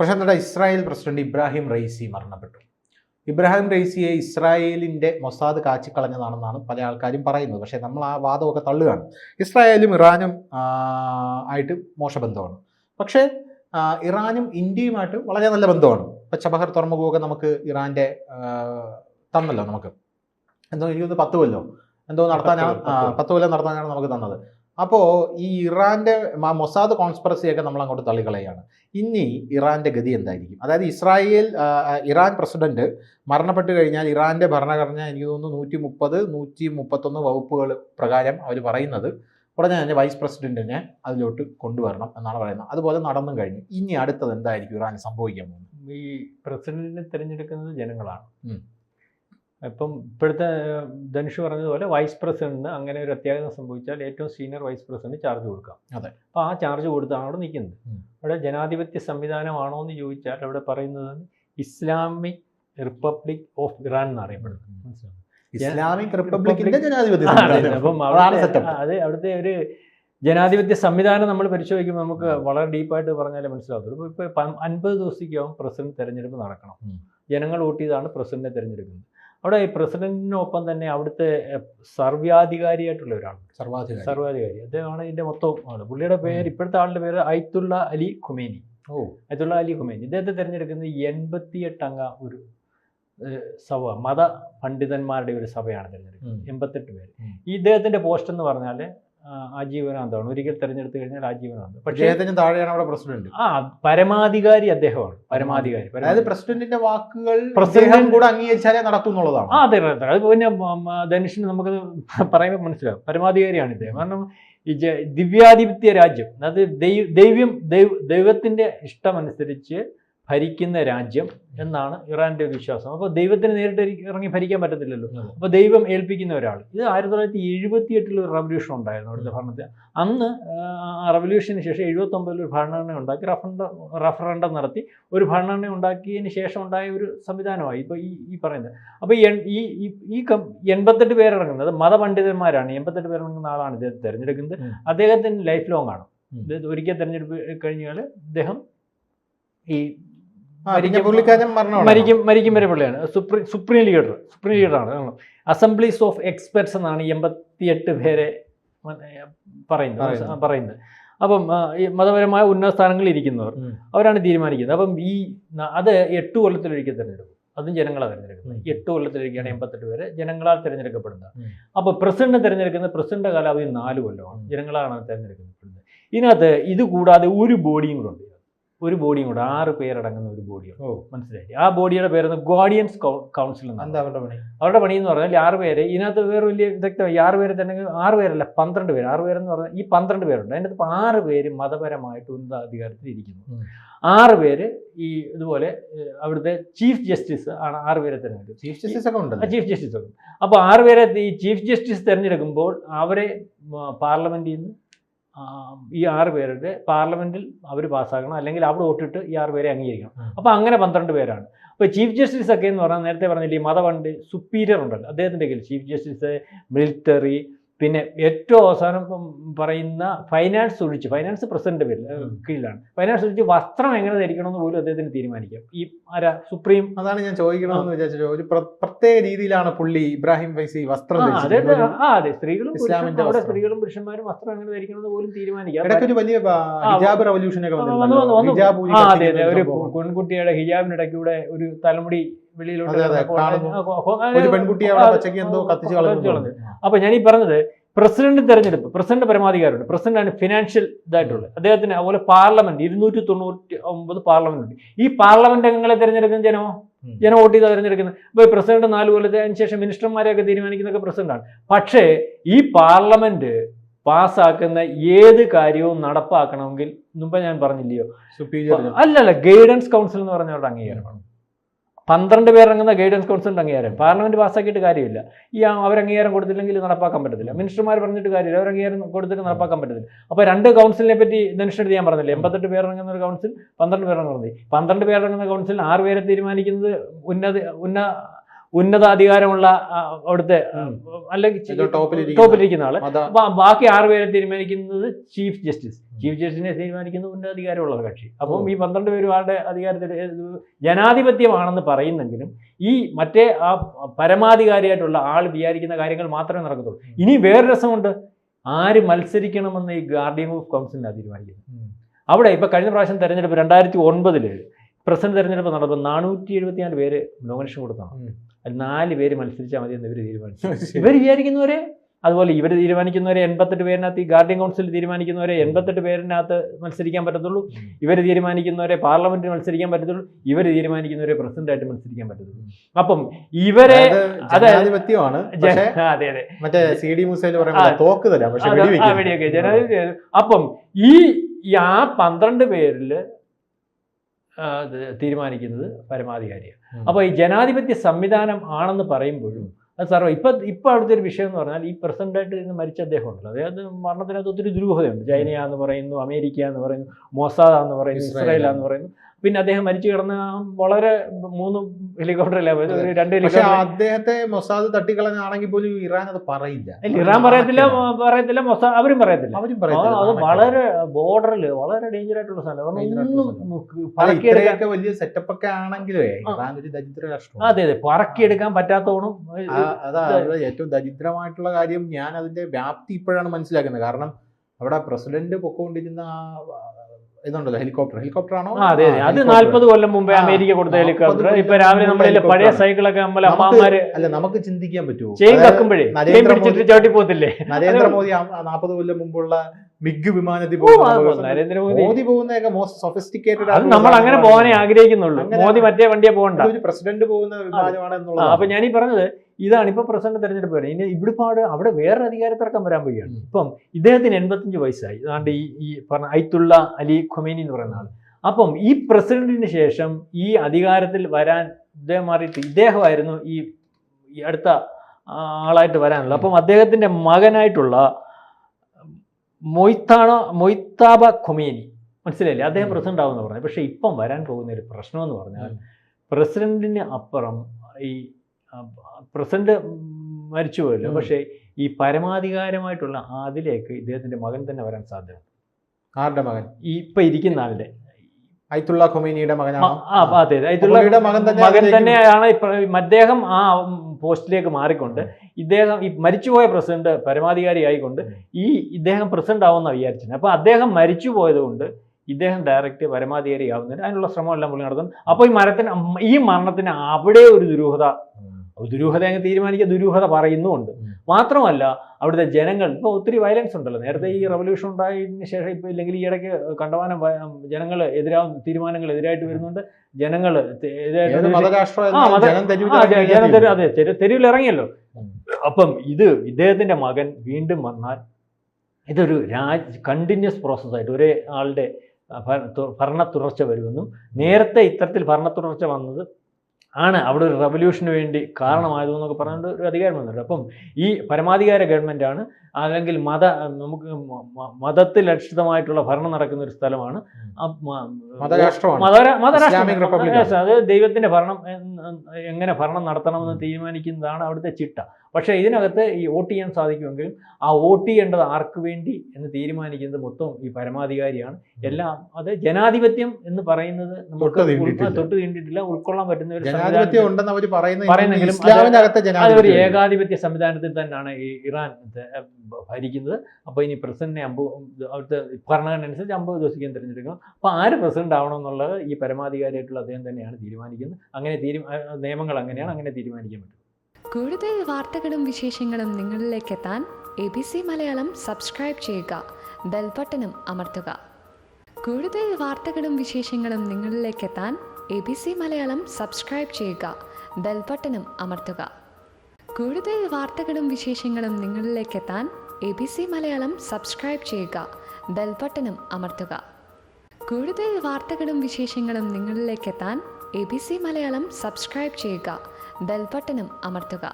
പക്ഷേ എന്നിട്ട് Israel president Ebrahim Raisi മരണപ്പെട്ടു. ഇബ്രാഹിം റൈസിയെ ഇസ്രായേലിന്റെ മൊസാദ് കാച്ചിക്കളഞ്ഞതാണെന്നാണ് പല ആൾക്കാരും പറയുന്നത്. പക്ഷേ നമ്മൾ ആ വാദമൊക്കെ തള്ളുകയാണ്. ഇസ്രായേലും ഇറാനും ആയിട്ട് ആയിട്ട് മോശബന്ധമാണ്. പക്ഷേ ഇറാനും ഇന്ത്യയുമായിട്ട് വളരെ നല്ല ബന്ധമാണ്. ഇപ്പം ചബഹർ തുറമുഖമൊക്കെ നമുക്ക് ഇറാന്റെ ആ, തന്നല്ലോ നമുക്ക്. എന്തോ എനിക്കൊന്ന് പത്ത് കൊല്ലോ എന്തോ നടത്താനാണ്. പത്ത് കൊല്ലം നടത്താനാണ് നമുക്ക് തന്നത്. അപ്പോൾ ഈ ഇറാന്റെ മൊസാദ് കോൺസ്പറസിയൊക്കെ നമ്മൾ അങ്ങോട്ട് തള്ളിക്കളയാണ്. ഇനി ഇറാന്റെ ഗതി എന്തായിരിക്കും? അതായത് ഇസ്രായേൽ ഇറാൻ പ്രസിഡന്റ് മരണപ്പെട്ട് കഴിഞ്ഞാൽ ഇറാന്റെ ഭരണഘടന എനിക്ക് തോന്നുന്നു നൂറ്റി മുപ്പത് നൂറ്റി മുപ്പത്തൊന്ന് വകുപ്പുകൾ പ്രകാരം അവർ പറയുന്നത് ഉടനെ തന്നെ വൈസ് പ്രസിഡന്റിനെ അതിലോട്ട് കൊണ്ടുവരണം എന്നാണ് പറയുന്നത്. അതുപോലെ നടന്നും കഴിഞ്ഞു. ഇനി അടുത്തത് എന്തായിരിക്കും ഇറാൻ സംഭവിക്കാൻ പോകുന്നത്? ഈ പ്രസിഡന്റിനെ തിരഞ്ഞെടുക്കുന്നത് ജനങ്ങളാണ്. ഇപ്പം ഇപ്പോഴത്തെ ധനുഷ് പറഞ്ഞതുപോലെ വൈസ് പ്രസിഡന്റിന് അങ്ങനെ ഒരു അത്യാഹിതം സംഭവിച്ചാൽ ഏറ്റവും സീനിയർ വൈസ് പ്രസിഡന്റ് ചാർജ് കൊടുക്കാം. അതെ. അപ്പോൾ ആ ചാർജ് കൊടുത്താണ് അവിടെ നിൽക്കുന്നത്. അവിടെ ജനാധിപത്യ സംവിധാനമാണോ എന്ന് ചോദിച്ചാൽ അവിടെ പറയുന്നത് ഇസ്ലാമിക് റിപ്പബ്ലിക് ഓഫ് ഇറാൻ എന്ന് അറിയപ്പെടുന്നു മനസ്സിലായോ? ഇസ്ലാമിക് റിപ്പബ്ലിക്കിന്റെ ജനാധിപത്യ. അപ്പം അത് അവിടുത്തെ ഒരു ജനാധിപത്യ സംവിധാനം നമ്മൾ പരിശോധിക്കുമ്പോൾ നമുക്ക് വളരെ ഡീപ്പായിട്ട് പറഞ്ഞാലേ മനസ്സിലാവത്തുള്ളൂ. ഇപ്പോൾ ഇപ്പോൾ അൻപത് ദിവസത്തേക്കാവും പ്രസിഡന്റ് തെരഞ്ഞെടുപ്പ് നടക്കണം. ജനങ്ങൾ വോട്ട് ചെയ്താണ് പ്രസിഡന്റിനെ തിരഞ്ഞെടുക്കുന്നത്. അവിടെ ഈ പ്രസിഡന്റിനൊപ്പം തന്നെ അവിടുത്തെ സർവാധികാരിയായിട്ടുള്ള ഒരാൾ സർവാധികാരി സർവാധികാരി അദ്ദേഹമാണ് ഇതിന്റെ മൊത്തം ആണ് പുള്ളിയുടെ പേര് ഇപ്പോഴത്തെ ആളുടെ പേര് ഐത്തുള്ള അലി ഖുമേനി. ഓ. അയത്തുള്ള അലി ഖുമേനി. ഇദ്ദേഹത്തെ തിരഞ്ഞെടുക്കുന്നത് എൺപത്തിയെട്ട് അംഗ ഒരു സഭ മത പണ്ഡിതന്മാരുടെ ഒരു സഭയാണ് തിരഞ്ഞെടുക്കുന്നത്. എൺപത്തെട്ട് പേര്. ഈ ഇദ്ദേഹത്തിന്റെ പോസ്റ്റ് എന്ന് പറഞ്ഞാൽ ആജീവനാന്തമാണ്. ഒരിക്കൽ തെരഞ്ഞെടുത്ത് കഴിഞ്ഞാൽ ആജീവനാന്തം. പക്ഷേ താഴെയാണ് അവിടെ പ്രസിഡന്റ്. ആ പരമാധികാരി അദ്ദേഹമാണ്. പരമാധികാരി അതായത് പ്രസിഡന്റിന്റെ വാക്കുകൾ പ്രസിഡന്റ് കൂടെ അംഗീകരിച്ചാലേ നടക്കും എന്നുള്ളതാണ്. ആ അതെ അതെ അത്. പിന്നെ ധനുഷിന് നമുക്ക് പറയുമ്പോൾ മനസ്സിലാവും. പരമാധികാരിയാണ് ഇദ്ദേഹം. കാരണം ഈ ദിവ്യാധിപത്യ രാജ്യം അതായത് ദൈവ ദൈവത്തിന്റെ ഇഷ്ടമനുസരിച്ച് ഭരിക്കുന്ന രാജ്യം എന്നാണ് ഇറാന്റെ വിശ്വാസം. അപ്പോൾ ദൈവത്തിന് നേരിട്ട് ഇറങ്ങി- ഭരിക്കാൻ പറ്റത്തില്ലല്ലോ. അപ്പോൾ ദൈവം ഏൽപ്പിക്കുന്ന ഒരാൾ. ഇത് ആയിരത്തി തൊള്ളായിരത്തി എഴുപത്തി എട്ടിൽ ഒരു റവല്യൂഷൻ ഉണ്ടായിരുന്നു അവിടുത്തെ ഭരണത്തിൽ. അന്ന് ആ റവല്യൂഷന് ശേഷം എഴുപത്തൊമ്പതിൽ ഒരു ഭരണഘടന ഉണ്ടാക്കി. റഫറണ്ട റഫറണ്ടം നടത്തി. ഒരു ഭരണഘടന ഉണ്ടാക്കിയതിന് ശേഷം ഉണ്ടായ ഒരു സംവിധാനമായി. ഇപ്പോൾ ഈ ഈ പറയുന്നത്. അപ്പോൾ ഈ ഈ എൺപത്തെട്ട് പേരിറങ്ങുന്നത് മതപണ്ഡിതന്മാരാണ്. എൺപത്തെട്ട് പേരിറങ്ങുന്ന ആളാണ് ഇദ്ദേഹത്തെ തിരഞ്ഞെടുക്കുന്നത്. അദ്ദേഹത്തിന് ലൈഫ് ലോങ് ആണ് ഒരിക്കൽ തിരഞ്ഞെടുപ്പ് കഴിഞ്ഞാൽ അദ്ദേഹം ഈ മരിക്കും മരിക്കും വരെ പുള്ളിയാണ്. സുപ്രീം സുപ്രീം ലീഡർ സുപ്രീം ലീഡറാണ് അസംബ്ലീസ് ഓഫ് എക്സ്പെർട്സ് എന്നാണ് എൺപത്തിയെട്ട് പേരെ പറയുന്നത്. പറയുന്നത്. അപ്പം ഈ മതപരമായ ഉന്നത സ്ഥാനങ്ങളിൽ ഇരിക്കുന്നവർ അവരാണ് തീരുമാനിക്കുന്നത്. അപ്പം ഈ അത് എട്ട് കൊല്ലത്തിലൊരിക്കൽ തിരഞ്ഞെടുക്കും. അതും ജനങ്ങളാണ് തിരഞ്ഞെടുക്കുന്നത്. എട്ട് കൊല്ലത്തിലൊരിക്കലാണ് എൺപത്തെട്ട് പേര് ജനങ്ങളാൽ തിരഞ്ഞെടുക്കപ്പെടുന്നത്. അപ്പോൾ പ്രസിഡന്റ് തിരഞ്ഞെടുക്കുന്നത് പ്രസിഡന്റ് കാലാവധി നാല് കൊല്ലമാണ്. ജനങ്ങളാണ് തിരഞ്ഞെടുക്കപ്പെടുന്നത് ഇതിനകത്ത് ഇത് കൂടാതെ ഒരു ബോഡിയും കൂടെ ഉണ്ട്. ഒരു ബോഡിയും കൂടെ ആറ് പേരടങ്ങുന്ന ഒരു ബോഡിയും മനസ്സിലായി ആ ബോഡിയുടെ പേരെന്ന് ഗാർഡിയൻസ് കൗൺസിൽ എന്നാണ് അവരുടെ പണി? അവരുടെ പണി എന്ന് പറഞ്ഞാൽ ആറ് പേര് ഇതിനകത്ത് വേറെ വലിയ വിദഗ്ധമായി ഈ ആറ് പേര് തന്നെ ആറ് പേരല്ല പന്ത്രണ്ട് പേര്. ആറ് പേരെന്ന് പറഞ്ഞാൽ ഈ പന്ത്രണ്ട് പേരുണ്ട്. അതിന്റെ അകത്ത് ആറ് പേര് മതപരമായിട്ട് ഉന്നത അധികാരത്തിൽ ഇരിക്കുന്നു ആറ് പേര് ഈ ഇതുപോലെ അവിടുത്തെ ചീഫ് ജസ്റ്റിസ് ആണ് ആറ് പേരെ തിരഞ്ഞെടുക്കുന്നത്. ചീഫ് ജസ്റ്റിസ് ഒക്കെ ഉണ്ട് ചീഫ് ജസ്റ്റിസ് ഒക്കെ അപ്പോൾ ആറ് പേരെ ഈ ചീഫ് ജസ്റ്റിസ് തിരഞ്ഞെടുക്കുമ്പോൾ അവരെ പാർലമെന്റിൽ നിന്ന് ഈ ആറ് പേരുടെ പാർലമെന്റിൽ അവർ പാസ്സാക്കണം അല്ലെങ്കിൽ അവിടെ വോട്ടിട്ട് ഈ ആറ് പേരെ അംഗീകരിക്കണം. അപ്പോൾ അങ്ങനെ പന്ത്രണ്ട് പേരാണ്. അപ്പോൾ ചീഫ് ജസ്റ്റിസ് ഒക്കെ എന്ന് പറഞ്ഞാൽ നേരത്തെ പറഞ്ഞില്ലേ ഈ മതപണ്ട് സുപ്പീരിയർ ഉണ്ടല്ലോ. അദ്ദേഹത്തിന്റെ കയ്യിൽ ചീഫ് ജസ്റ്റിസ് മിലിറ്ററി പിന്നെ ഏറ്റവും അവസാനം ഇപ്പം പറയുന്ന ഫൈനാൻസ് ഒഴിച്ച് ഫൈനാൻസ് പ്രസിഡന്റ്. കീഴിലാണ്. ഫൈനാൻസ് ഒഴിച്ച് വസ്ത്രം എങ്ങനെ ധരിക്കണമെന്ന് പോലും അദ്ദേഹത്തിന് തീരുമാനിക്കാം. ഈ ആരാ? സുപ്രീം അതാണ് ഞാൻ ചോദിക്കണമെന്ന് വിചാരിച്ചത് ഒരു പ്രത്യേക രീതിയിലാണ് പുള്ളി ഇബ്രാഹിം ഫൈസി വസ്ത്രം ആ, അതെ. ആ അതെ. സ്ത്രീകളും അവിടെ സ്ത്രീകളും പുരുഷന്മാരും വസ്ത്രം എങ്ങനെ ധരിക്കണമെന്ന് പോലും തീരുമാനിക്കാം. വലിയ ഹിജാബ് റവല്യൂഷൻ ഒക്കെ വന്നു, ഒരു. പെൺകുട്ടിയുടെ ഹിജാബിനിടയ്ക്കൂടെ ഒരു തലമുടി വെളിയിലോട്ട്. അപ്പൊ ഞാൻ ഈ പറഞ്ഞത് പ്രസിഡന്റ് തെരഞ്ഞെടുപ്പ് പ്രസിഡന്റ് പരമാധികാരമുണ്ട്. പ്രസിഡന്റ് ആണ് ഫിനാൻഷ്യൽ ഇതായിട്ടുള്ളത്. അദ്ദേഹത്തിന് അതുപോലെ പാർലമെന്റ് ഇരുന്നൂറ്റി തൊണ്ണൂറ്റി ഒമ്പത് പാർലമെന്റ് ഉണ്ട്. ഈ പാർലമെന്റ് അംഗങ്ങളെ തിരഞ്ഞെടുക്കുന്ന ജനമോ. ജനം വോട്ട് ചെയ്താൽ തിരഞ്ഞെടുക്കുന്നത്. അപ്പൊ പ്രസിഡന്റ് നാല് കൊല്ലത്തെ അതിനുശേഷം മിനിസ്റ്റർമാരെയൊക്കെ തീരുമാനിക്കുന്നതൊക്കെ പ്രസിഡന്റാണ്. പക്ഷേ ഈ പാർലമെന്റ് പാസ്സാക്കുന്ന ഏത് കാര്യവും നടപ്പാക്കണമെങ്കിൽ മുമ്പ് ഞാൻ പറഞ്ഞില്ലയോ? അല്ല അല്ലല്ല ഗൈഡൻസ് കൗൺസിൽ എന്ന് പറഞ്ഞവരുടെ അംഗീകാരമാണ്. പന്ത്രണ്ട് പേരടങ്ങുന്ന ഗൈഡൻസ് കൗൺസിലിന്റെ അംഗീകാരം. പാർലമെന്റ് പാസ്സാക്കിയിട്ട് കാര്യമില്ല. ഈ അവർ അംഗീകാരം കൊടുത്തില്ലെങ്കിൽ നടപ്പാക്കാൻ പറ്റത്തില്ല. മിനിസ്റ്റർമാർ പറഞ്ഞിട്ട് കാര്യമില്ല. അവർ അംഗീകാരം കൊടുത്തിട്ട് നടപ്പാക്കാൻ പറ്റത്തില്ല. അപ്പോൾ രണ്ട് കൗൺസിലിനെ പറ്റി ധനുഷ്ഠ ഞാൻ പറഞ്ഞില്ല? എൺപത്തെട്ട് പേരടങ്ങുന്ന ഒരു കൗൺസിൽ പന്ത്രണ്ട് പേരടങ്ങുന്നത് പന്ത്രണ്ട് പേരടങ്ങുന്ന കൗൺസിൽ ആറ് പേരെ തീരുമാനിക്കുന്നത് ഉന്നത ഉന്ന ഉന്നതാധികാരമുള്ള അവിടുത്തെ. അല്ലെങ്കിൽ ടോപ്പിലിരിക്കുന്ന ആൾ. ബാക്കി ആറ് പേരെ തീരുമാനിക്കുന്നത് ചീഫ് ജസ്റ്റിസ്. ചീഫ് ജസ്റ്റിസിനെ തീരുമാനിക്കുന്ന ഉന്നതാധികാരമുള്ള കക്ഷി. അപ്പം ഈ പന്ത്രണ്ട് പേരും ആളുടെ അധികാരത്തിൽ ജനാധിപത്യമാണെന്ന് പറയുന്നെങ്കിലും ഈ മറ്റേ ആ പരമാധികാരിയായിട്ടുള്ള ആൾ വിചാരിക്കുന്ന കാര്യങ്ങൾ മാത്രമേ നടക്കത്തുള്ളൂ. ഇനി വേറെ രസമുണ്ട്. ആര് മത്സരിക്കണമെന്ന് ഈ ഗാർഡിയൻ ഓഫ് കൗൺസിലിനാണ് തീരുമാനിക്കുന്നത്? അവിടെ ഇപ്പൊ കഴിഞ്ഞ പ്രാവശ്യം തെരഞ്ഞെടുപ്പ് രണ്ടായിരത്തി ഒൻപതിൽ പ്രസിഡന്റ് തെരഞ്ഞെടുപ്പ് നടന്നപ്പോൾ നാനൂറ്റി എഴുപത്തിനാല് പേര് നോമിനേഷൻ കൊടുത്താണ്. നാല് പേര് മത്സരിച്ചാൽ മതി എന്ന് ഇവർ തീരുമാനിച്ചു ഇവർ വിചാരിക്കുന്നവരെ അതുപോലെ ഇവർ തീരുമാനിക്കുന്നവരെ എൺപത്തെട്ട് പേരിനകത്ത് ഈ ഗാർഡിയൻ കൗൺസിൽ തീരുമാനിക്കുന്നവരെ എൺപത്തെട്ട് പേരിനകത്ത് മത്സരിക്കാൻ പറ്റത്തുള്ളൂ. ഇവർ തീരുമാനിക്കുന്നവരെ പാർലമെന്റിൽ മത്സരിക്കാൻ പറ്റത്തുള്ളൂ. ഇവർ തീരുമാനിക്കുന്നവരെ പ്രസിഡന്റായിട്ട് മത്സരിക്കാൻ പറ്റത്തുള്ളൂ. അപ്പം ഇവരെ. ജനാധിപത്യമാണ്. അതെ അതെ. മറ്റേ സി ഡി തോക്ക് തരാം പക്ഷെ അപ്പം ഈ ഈ ആ പന്ത്രണ്ട് പേരിൽ തീരുമാനിക്കുന്നത് പരമാധികാരിയാണ്. അപ്പോൾ ഈ ജനാധിപത്യ സംവിധാനം ആണെന്ന് പറയുമ്പോഴും അത് സർവ ഇപ്പം ഇപ്പം അവിടുത്തെ ഒരു വിഷയം എന്ന് പറഞ്ഞാൽ ഈ പ്രസിഡന്റായിട്ട് ഇന്ന് മരിച്ച അദ്ദേഹം ഉണ്ടല്ലോ അതായത് മരണത്തിനകത്ത് ഒത്തിരി ദുരൂഹതയുണ്ട് ചൈനയാന്ന് പറയുന്നു അമേരിക്ക എന്ന് പറയുന്നു മൊസാദ എന്ന് പറയുന്നു ഇസ്രായേൽ. എന്ന് പറയുന്നു പിന്നെ അദ്ദേഹം മരിച്ചു കിടന്ന വളരെ മൂന്ന് ഹെലികോപ്റ്ററല്ല? ഒരു രണ്ട് ഹെലികോപ്റ്റർ. അദ്ദേഹത്തെ മൊസാദ് തട്ടിക്കളഞ്ഞാണെങ്കിൽ പോലും ഇറാൻ അത് പറയില്ല. ഇറാൻ പറയത്തില്ല പറയത്തില്ല മൊസാദ് അവരും പറയത്തില്ല. അവരും പറയത്തില്ല. അത് വളരെ ബോർഡറിൽ വളരെ ഡേഞ്ചർ ആയിട്ടുള്ള സ്ഥലം. വലിയ സെറ്റപ്പ് ഒക്കെ ആണെങ്കിലേ ഇറാൻ ഒരു ദരിദ്ര രാഷ്ട്രം അതെ അതെ പറക്കിയെടുക്കാൻ പറ്റാത്തോണം അതാ ഏറ്റവും ദരിദ്രമായിട്ടുള്ള കാര്യം ഞാൻ അതിന്റെ വ്യാപ്തി ഇപ്പോഴാണ് മനസ്സിലാക്കുന്നത്. കാരണം അവിടെ പ്രസിഡന്റ് പൊക്കോണ്ടിരുന്ന ആ ഇതുണ്ടല്ലോ ഹെലികോപ്റ്റർ ഹെലികോപ്റ്റർ ആണോ? അതെ അതെ. നാല്പത് കൊല്ലം മുമ്പേ അമേരിക്ക കൊടുത്ത ഹെലികോപ്റ്റർ ഇപ്പൊ രാവിലെ നമ്മുടെ പഴയ സൈക്കിളൊക്കെ നമ്മളെ അമ്മമാര് അല്ല നമുക്ക് ചിന്തിക്കാൻ പറ്റുമോ? ചെയിൻ വെക്കുമ്പോഴേ നരേന്ദ്രമോദി ചവിട്ടി പോകത്തില്ലേ? നരേന്ദ്രമോദി നാൽപ്പത് കൊല്ലം മുമ്പുള്ള മിഗ് വിമാനത്തിൽ മോദി പോകുന്നതൊക്കെ മോസ്റ്റ് സൊഫിസ്റ്റിക്കേറ്റഡ് അത് നമ്മൾ അങ്ങനെ പോകാനേ ആഗ്രഹിക്കുന്നുള്ളൂ. മോദി മറ്റേ വണ്ടിയെ പോകണ്ട. ഒരു പ്രസിഡന്റ് പോകുന്ന വിമാനമാണ് എന്നുള്ളത് അപ്പൊ ഞാൻ ഈ പറഞ്ഞത് ഇതാണ്. ഇപ്പൊ പ്രസിഡന്റ് തെരഞ്ഞെടുപ്പ് വരെ. ഇനി ഇവിടെപാട് അവിടെ വേറെ അധികാരത്തിറക്കം വരാൻ പോവുകയാണ്. ഇപ്പം ഇദ്ദേഹത്തിന് എൺപത്തഞ്ച് വയസ്സായി. അതാണ്ട് ഈ ഈ പറഞ്ഞ ഐത്തുള്ള അലി ഖൊമേനി എന്ന് പറയുന്ന ആൾ അപ്പം ഈ പ്രസിഡന്റിന് ശേഷം ഈ അധികാരത്തിൽ വരാൻ ഇദ്ദേഹം മാറിയിട്ട് ഇദ്ദേഹമായിരുന്നു ഈ അടുത്ത ആളായിട്ട് വരാനുള്ളത്. അപ്പം അദ്ദേഹത്തിന്റെ മകനായിട്ടുള്ള മൊയ്ത്താണോ മൊയ്ത്താബ ഖൊമേനി. മനസ്സിലായില്ലേ? അദ്ദേഹം. പ്രസിഡന്റ് ആവുമെന്ന് പറഞ്ഞു പക്ഷേ ഇപ്പം വരാൻ പോകുന്ന ഒരു പ്രശ്നം എന്ന് പറഞ്ഞാൽ പ്രസിഡന്റിന് അപ്പുറം ഈ പ്രസിഡന്റ് മരിച്ചുപോയല്ലോ പോയല്ലോ. പക്ഷേ ഈ പരമാധികാരമായിട്ടുള്ള അതിലേക്ക് ഇദ്ദേഹത്തിന്റെ മകൻ തന്നെ വരാൻ സാധ്യത. ആരുടെ മകൻ? ഈ ഇപ്പൊ ഇരിക്കുന്ന ആളുടെ. ഐത്തുള്ള ഖൊമേനിയുടെ മകനാണ്? ആ അതെ അതെ. ഇതുള്ള മകൻ തന്നെ മകൻ തന്നെയാണ് ഇപ്പ- അദ്ദേഹം ആ പോസ്റ്റിലേക്ക് മാറിക്കൊണ്ട് ഇദ്ദേഹം ഈ മരിച്ചുപോയ പ്രസിഡന്റ് പരമാധികാരി ആയിക്കൊണ്ട് ഈ ഇദ്ദേഹം പ്രസിഡന്റ് ആവുമെന്നാണ് വിചാരിച്ചത്. അപ്പോൾ അദ്ദേഹം മരിച്ചു പോയത് കൊണ്ട് ഇദ്ദേഹം ഡയറക്റ്റ് പരമാധികാരി ആവുന്നതിന് അതിനുള്ള ശ്രമം എല്ലാം പുള്ളി നടത്തുന്നു. അപ്പോൾ ഈ മരത്തിന് ഈ മരണത്തിന് അവിടെ ഒരു ദുരൂഹത ദുരൂഹത അങ്ങ് തീരുമാനിക്കുക ദുരൂഹത പറയുന്നുമുണ്ട്. മാത്രമല്ല അവിടുത്തെ ജനങ്ങൾ ഇപ്പോൾ ഒത്തിരി വയലൻസ് ഉണ്ടല്ലോ. നേരത്തെ ഈ റവല്യൂഷൻ ഉണ്ടായതിനു ശേഷം ഇപ്പോൾ ഇല്ലെങ്കിൽ ഈ ഇടയ്ക്ക് കണ്ടമാനം ജനങ്ങൾ എതിരാവും തീരുമാനങ്ങൾ എതിരായിട്ട് വരുന്നുണ്ട്. ജനങ്ങൾ അതെ തെരു- തെരുവിൽ ഇറങ്ങിയല്ലോ. അപ്പം ഇത് ഇദ്ദേഹത്തിന്റെ മകൻ വീണ്ടും വന്നാൽ ഇതൊരു രാജ് കണ്ടിന്യൂസ് പ്രോസസ്സായിട്ട് ഒരേ ആളുടെ ഭരണ തുടർച്ച വരുമെന്നും നേരത്തെ ഇത്തരത്തിൽ ഭരണ തുടർച്ച വന്നത് ആണ് അവിടെ ഒരു റവല്യൂഷന് വേണ്ടി കാരണമായതെന്നൊക്കെ പറഞ്ഞുകൊണ്ട് ഒരു അധികാരം വന്നിട്ടുണ്ട്. അപ്പം ഈ പരമാധികാര ഗവൺമെന്റാണ് അല്ലെങ്കിൽ മത നമുക്ക് മതത്തിൽ അധിഷ്ഠിതമായിട്ടുള്ള ഭരണം നടക്കുന്ന ഒരു സ്ഥലമാണ്. മതരാഷ്ട്രം. ഇസ്ലാമിക് റിപ്പബ്ലിക് Yes, അത് ദൈവത്തിന്റെ ഭരണം എങ്ങനെ ഭരണം നടത്തണമെന്ന് തീരുമാനിക്കുന്നതാണ് അവിടുത്തെ ചിട്ട. പക്ഷേ ഇതിനകത്ത് ഈ വോട്ട് ചെയ്യാൻ സാധിക്കുമെങ്കിലും ആ വോട്ട് ചെയ്യേണ്ടത് ആർക്ക് വേണ്ടി എന്ന് തീരുമാനിക്കുന്നത് മൊത്തം ഈ പരമാധികാരിയാണ്. എല്ലാം അത് ജനാധിപത്യം എന്ന് പറയുന്നത് നമുക്ക് തൊട്ട് തീണ്ടിട്ടില്ല. ഉൾക്കൊള്ളാൻ പറ്റുന്ന ഒരു ജനാധിപത്യം ഉണ്ടെന്ന് അവർ പറയുന്നെങ്കിലും അതൊരു ജനാധിപത്യം ഏകാധിപത്യ സംവിധാനത്തിൽ തന്നെയാണ് ഈ ഇറാൻ ഭരിക്കുന്നത്. അപ്പോൾ ഇനി പ്രസിഡന്റിനെ അമ്പത് അവിടുത്തെ ഭരണഘടന അനുസരിച്ച് അമ്പത് ദിവസിക്കാൻ തിരഞ്ഞെടുക്കണം. അപ്പോൾ ആര് പ്രസിഡന്റ് ആവണം എന്നുള്ളത് ഈ പരമാധികാരിയായിട്ടുള്ള അദ്ദേഹം തന്നെയാണ് തീരുമാനിക്കുന്നത്. അങ്ങനെ തീരു നിയമങ്ങൾ അങ്ങനെയാണ്. അങ്ങനെ തീരുമാനിക്കാൻ പറ്റും. കൂടുതൽ വാർത്തകളും വിശേഷങ്ങളും നിങ്ങളിലേക്ക് എത്താൻ A B C Malayalam subscribe ചെയ്യുക ബെൽ ബെൽബട്ടനും അമർത്തുക. കൂടുതൽ വാർത്തകളും വിശേഷങ്ങളും നിങ്ങളിലേക്ക് എത്താൻ A B C Malayalam subscribe ചെയ്യുക ബെൽ ബെൽബട്ടനും അമർത്തുക. കൂടുതൽ വാർത്തകളും വിശേഷങ്ങളും നിങ്ങളിലേക്ക് എത്താൻ A B C Malayalam subscribe ചെയ്യുക ബെൽ ബെൽബട്ടനും അമർത്തുക. കൂടുതൽ വാർത്തകളും വിശേഷങ്ങളും നിങ്ങളിലേക്ക് എത്താൻ A B C Malayalam subscribe ചെയ്യുക ബെൽബട്ടനും അമർത്തുക